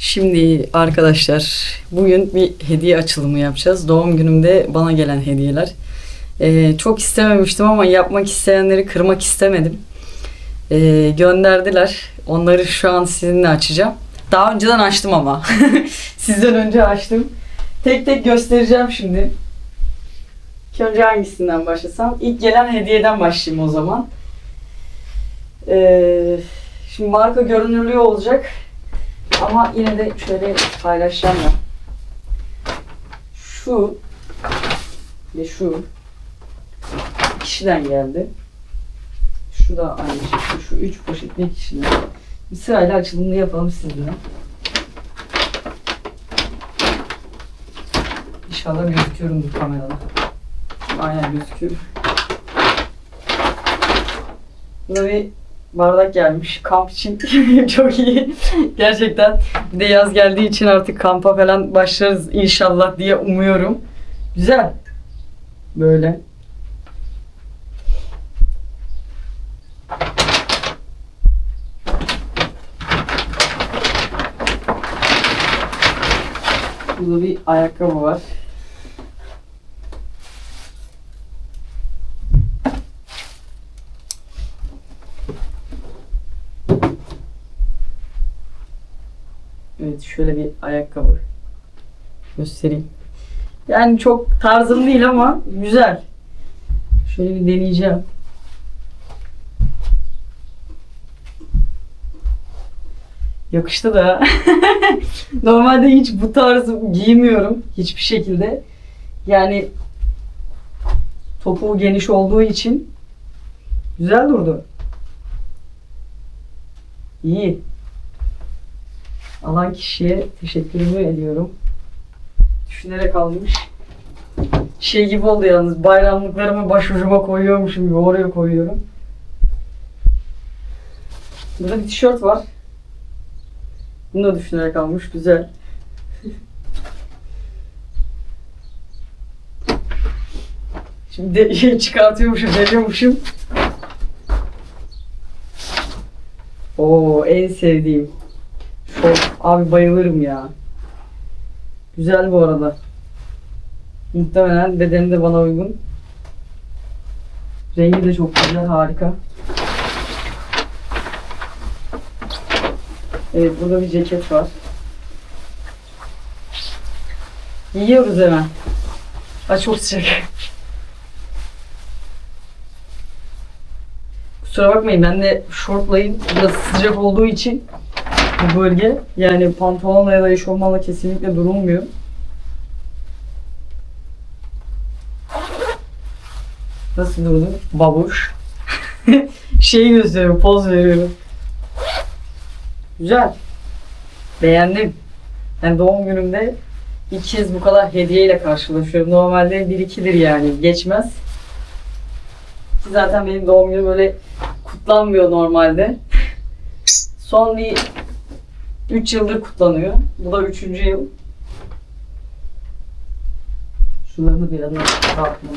Şimdi arkadaşlar bugün bir hediye açılımı yapacağız. Doğum günümde bana gelen hediyeler. Ee, çok istememiştim ama yapmak isteyenleri kırmak istemedim. Ee, gönderdiler. Onları şu an sizinle açacağım. Daha önceden açtım ama. Sizden önce açtım. Tek tek göstereceğim şimdi. İlk önce hangisinden başlasam? İlk gelen hediyeden başlayayım o zaman. Ee, şimdi marka görünürlüğü olacak. Ama yine de şöyle paylaşacağım ya. Şu ve şu kişiden geldi. Şu da aynı şekilde. Şu üç poşet bir kişiden. Bir sırayla açılımını yapalım sizinle. İnşallah gözüküyorumdur kamerada. Aynen gözüküyor. Burada bir bardak gelmiş. Kamp için çok iyi. Gerçekten bir de yaz geldiği için artık kampa falan başlarız inşallah diye umuyorum. Güzel. Böyle. Burada bir ayakkabı var. Evet şöyle bir ayakkabı göstereyim. Yani çok tarzım değil ama güzel. Şöyle bir deneyeceğim. Yakıştı da. Normalde hiç bu tarz giymiyorum hiçbir şekilde. Yani topuğu geniş olduğu için güzel durdu. İyi. Alan kişiye teşekkürümü ediyorum. Düşünerek almış. Şey gibi oldu yalnız bayramlıklarımı başucuma koyuyormuşum gibi oraya koyuyorum. Burada bir tişört var. Bunu da düşünerek almış. Güzel. Şimdi de şey çıkartıyormuşum, veriyormuşum. Oo en sevdiğim. Abi bayılırım ya. Güzel bu arada. Muhtemelen bedeni de bana uygun. Rengi de çok güzel, harika. Evet, burada bir ceket var. Giyiyoruz hemen. Ha çok sıcak. Kusura bakmayın ben de şortlayım. Biraz sıcak olduğu için bu bölge. Yani pantolonla ya da eşofmanla kesinlikle durulmuyor. Nasıl durdu? Babuş. şey gösteriyor, poz veriyor. Güzel. Beğendim. Yani doğum günümde ilk kez bu kadar hediyeyle karşılaşıyorum. Normalde bir ikidir yani. Geçmez. Ki zaten benim doğum günüm böyle kutlanmıyor normalde. Son bir 3 yıldır kutlanıyor. Bu da 3. yıl. Şunları bir yana dağıtmamı.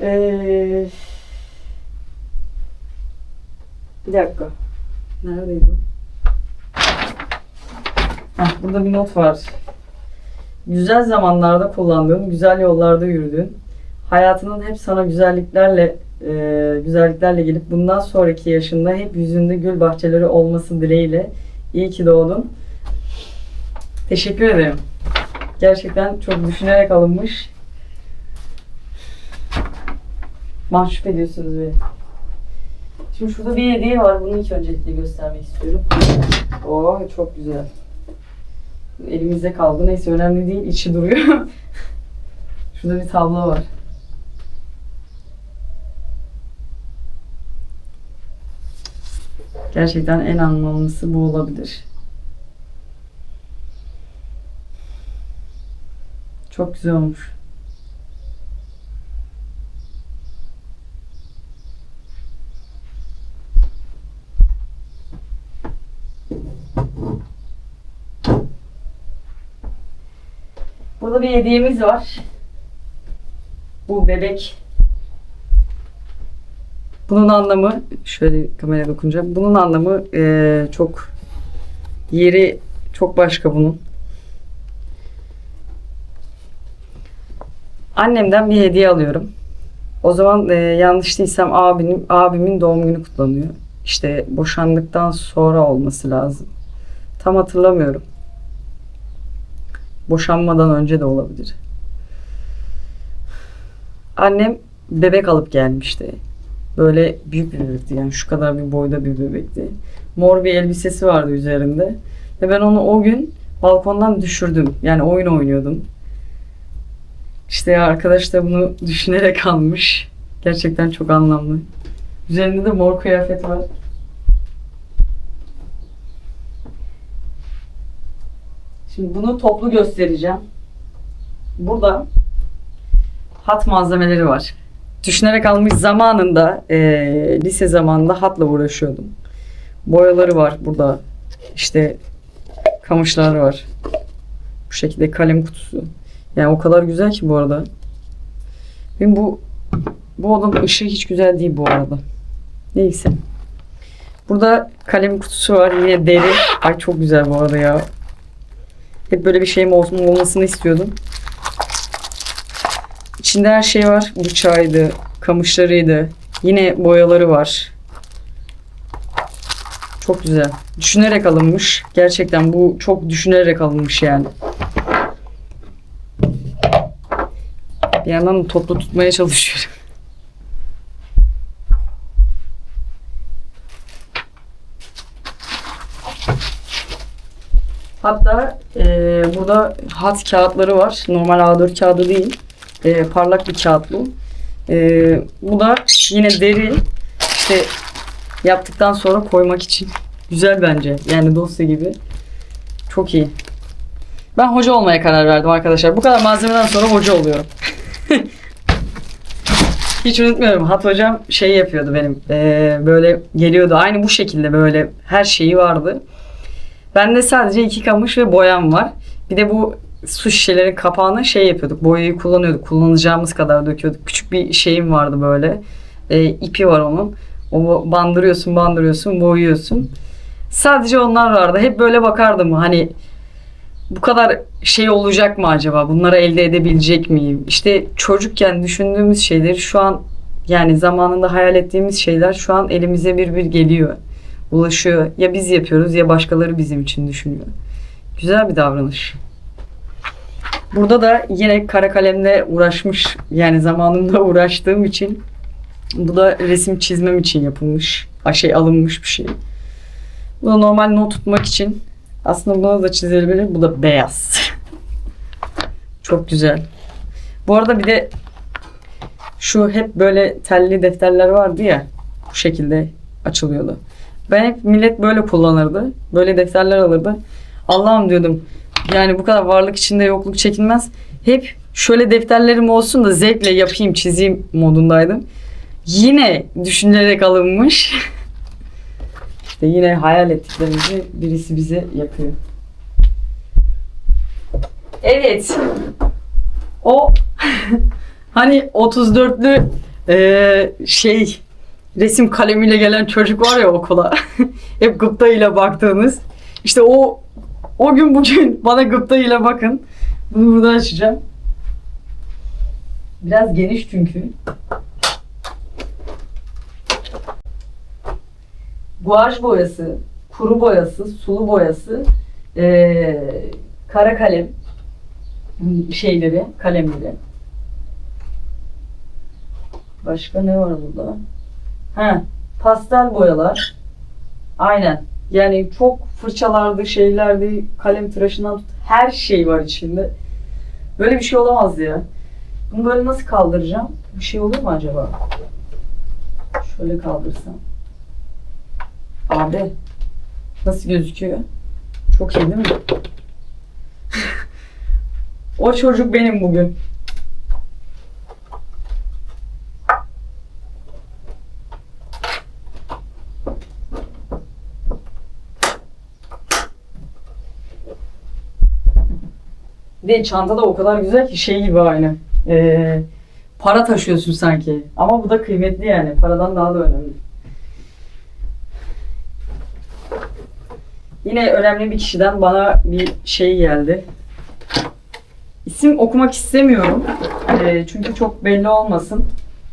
Ee, bir dakika. Neredeydi? Heh, burada bir not var. Güzel zamanlarda kullandığın, güzel yollarda yürüdüğün, hayatının hep sana güzelliklerle e, güzelliklerle gelip bundan sonraki yaşında hep yüzünde gül bahçeleri olması dileğiyle iyi ki doğdun. Teşekkür ederim. Gerçekten çok düşünerek alınmış. Mahcup ediyorsunuz beni. Şimdi şurada bir hediye var. Bunu ilk öncelikle göstermek istiyorum. Oo çok güzel. Elimizde kaldı. Neyse önemli değil. içi duruyor. şurada bir tablo var. Gerçekten en anlamlısı bu olabilir. Çok güzel olmuş. Burada bir hediyemiz var. Bu bebek. Bunun anlamı şöyle kameraya dokunacağım. Bunun anlamı eee, çok Yeri çok başka bunun. Annemden bir hediye alıyorum. O zaman e, yanlış değilsem abinin, abimin doğum günü kutlanıyor. İşte boşandıktan sonra olması lazım. Tam hatırlamıyorum. Boşanmadan önce de olabilir. Annem bebek alıp gelmişti. Böyle büyük bir bebekti yani şu kadar bir boyda bir bebekti. Mor bir elbisesi vardı üzerinde. Ve ben onu o gün balkondan düşürdüm. Yani oyun oynuyordum. İşte arkadaş da bunu düşünerek almış. Gerçekten çok anlamlı. Üzerinde de mor kıyafet var. Şimdi bunu toplu göstereceğim. Burada hat malzemeleri var. Düşünerek almış zamanında eee, lise zamanında hatla uğraşıyordum. Boyaları var burada. İşte kamışlar var. Bu şekilde kalem kutusu. Yani o kadar güzel ki bu arada. Benim bu bu odanın ışığı hiç güzel değil bu arada. Neyse. Burada kalem kutusu var. Yine deri. Ay çok güzel bu arada ya. Hep böyle bir şeyim olsun, olmasını istiyordum. İçinde her şey var. Bıçağıydı, kamışlarıydı. Yine boyaları var. Çok güzel. Düşünerek alınmış. Gerçekten bu çok düşünerek alınmış yani. Bir yandan da toplu tutmaya çalışıyorum. Hatta e, burada hat kağıtları var. Normal A4 kağıdı değil. E, parlak bir kağıt bu. E, bu da yine deri. İşte yaptıktan sonra koymak için. Güzel bence. Yani dosya gibi. Çok iyi. Ben hoca olmaya karar verdim arkadaşlar. Bu kadar malzemeden sonra hoca oluyorum. Hiç unutmuyorum. Hat hocam şey yapıyordu benim. Ee, böyle geliyordu. Aynı bu şekilde böyle her şeyi vardı. Bende sadece iki kamış ve boyam var. Bir de bu su şişelerin kapağına şey yapıyorduk. Boyayı kullanıyorduk. Kullanacağımız kadar döküyorduk. Küçük bir şeyim vardı böyle. Ee, ipi var onun. O bandırıyorsun, bandırıyorsun, boyuyorsun. Sadece onlar vardı. Hep böyle bakardım. Hani bu kadar şey olacak mı acaba? Bunları elde edebilecek miyim? İşte çocukken düşündüğümüz şeyleri şu an yani zamanında hayal ettiğimiz şeyler şu an elimize bir bir geliyor. Ulaşıyor. Ya biz yapıyoruz ya başkaları bizim için düşünüyor. Güzel bir davranış. Burada da yine kara kalemle uğraşmış yani zamanında uğraştığım için bu da resim çizmem için yapılmış. Şey alınmış bir şey. Bu da normal not tutmak için. Aslında buna da çizilebilir. Bu da beyaz. Çok güzel. Bu arada bir de şu hep böyle telli defterler vardı ya. Bu şekilde açılıyordu. Ben hep millet böyle kullanırdı. Böyle defterler alırdı. Allah'ım diyordum. Yani bu kadar varlık içinde yokluk çekilmez. Hep şöyle defterlerim olsun da zevkle yapayım, çizeyim modundaydım. Yine düşünülerek alınmış. İşte yine hayal ettiklerimizi birisi bize yapıyor. Evet. O hani 34'lü eee, şey resim kalemiyle gelen çocuk var ya okula. Hep gıpta ile baktığınız. İşte o o gün bugün bana gıpta ile bakın. Bunu burada açacağım. Biraz geniş çünkü. guaj boyası, kuru boyası, sulu boyası, eee, kara kalem şeyleri, kalemleri. Başka ne var burada? Ha, pastel boyalar. Aynen. Yani çok fırçalardı, şeylerdi, kalem tıraşından tut. Her şey var içinde. Böyle bir şey olamaz ya. Bunu böyle nasıl kaldıracağım? Bir şey olur mu acaba? Şöyle kaldırsam. Abi nasıl gözüküyor? Çok iyi değil mi? o çocuk benim bugün. Ve çanta da o kadar güzel ki şey gibi aynı. Ee, para taşıyorsun sanki. Ama bu da kıymetli yani. Paradan daha da önemli. Yine önemli bir kişiden bana bir şey geldi. İsim okumak istemiyorum. Ee, çünkü çok belli olmasın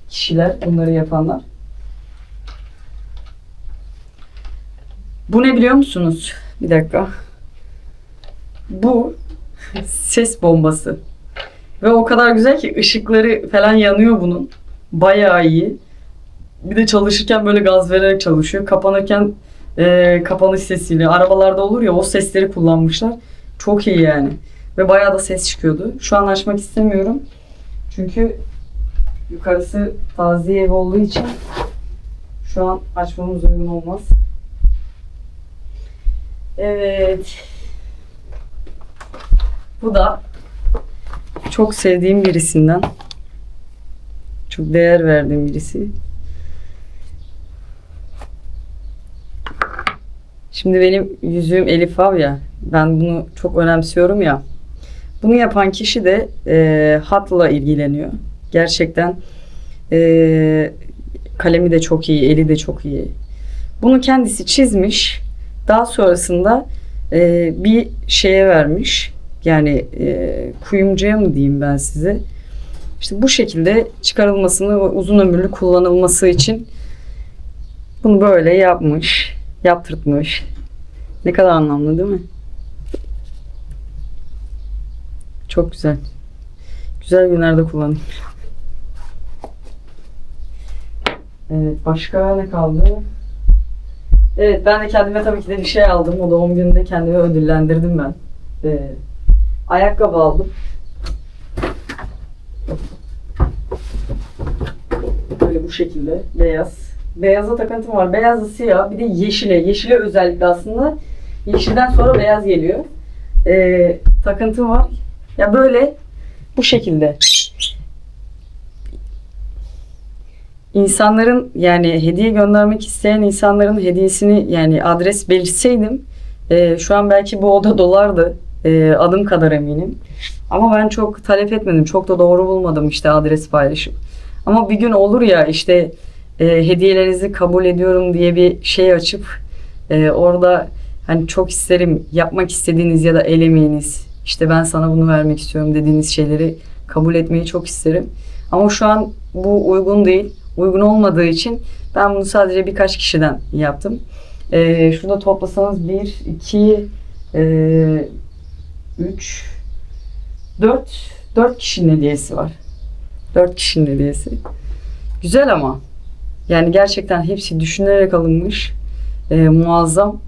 kişiler, bunları yapanlar. Bu ne biliyor musunuz? Bir dakika. Bu ses bombası. Ve o kadar güzel ki ışıkları falan yanıyor bunun. Bayağı iyi. Bir de çalışırken böyle gaz vererek çalışıyor. Kapanırken e, kapanış sesiyle. Arabalarda olur ya o sesleri kullanmışlar. Çok iyi yani. Ve bayağı da ses çıkıyordu. Şu an açmak istemiyorum. Çünkü yukarısı taziye ev olduğu için şu an açmamız uygun olmaz. Evet. Bu da çok sevdiğim birisinden. Çok değer verdiğim birisi. Şimdi benim yüzüğüm Elif Av ya. Ben bunu çok önemsiyorum ya. Bunu yapan kişi de e, hatla ilgileniyor. Gerçekten e, kalemi de çok iyi, eli de çok iyi. Bunu kendisi çizmiş. Daha sonrasında e, bir şeye vermiş. Yani e, kuyumcuya mı diyeyim ben size. İşte bu şekilde çıkarılmasını ve uzun ömürlü kullanılması için bunu böyle yapmış, yaptırtmış. Ne kadar anlamlı değil mi? Çok güzel. Güzel günlerde kullanayım. Evet, başka ne kaldı? Evet, ben de kendime tabii ki de bir şey aldım. O doğum gününde kendimi ödüllendirdim ben. Ee, ayakkabı aldım. Böyle bu şekilde beyaz. Beyaza takıntım var. Beyazı siyah. Bir de yeşile. Yeşile özellikle aslında. Yeşilden sonra beyaz geliyor. Ee, takıntım var. Ya böyle bu şekilde. İnsanların yani hediye göndermek isteyen insanların hediyesini yani adres belirtseydim e, şu an belki bu oda dolardı. E, adım kadar eminim. Ama ben çok talep etmedim. Çok da doğru bulmadım işte adres paylaşıp. Ama bir gün olur ya işte e, hediyelerinizi kabul ediyorum diye bir şey açıp e, orada hani çok isterim yapmak istediğiniz ya da el emeğiniz işte ben sana bunu vermek istiyorum dediğiniz şeyleri kabul etmeyi çok isterim. Ama şu an bu uygun değil. Uygun olmadığı için ben bunu sadece birkaç kişiden yaptım. E, şurada toplasanız 1, 2, e, 3, 4, 4 kişinin hediyesi var. 4 kişinin hediyesi. Güzel ama. Yani gerçekten hepsi düşünerek alınmış. E, muazzam.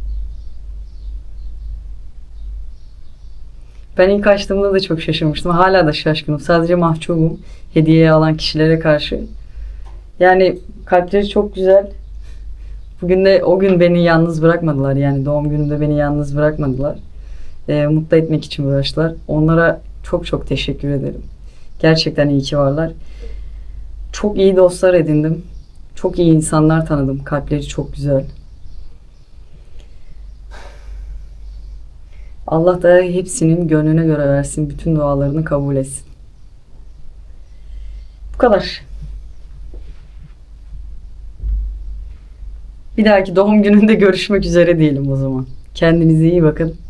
Ben ilk açtığımda da çok şaşırmıştım. Hala da şaşkınım. Sadece mahcubum hediye alan kişilere karşı. Yani kalpleri çok güzel. Bugün de o gün beni yalnız bırakmadılar. Yani doğum günümde beni yalnız bırakmadılar. E, mutlu etmek için uğraştılar. Onlara çok çok teşekkür ederim. Gerçekten iyi ki varlar. Çok iyi dostlar edindim. Çok iyi insanlar tanıdım. Kalpleri çok güzel. Allah da hepsinin gönlüne göre versin. Bütün dualarını kabul etsin. Bu kadar. Bir dahaki doğum gününde görüşmek üzere diyelim o zaman. Kendinize iyi bakın.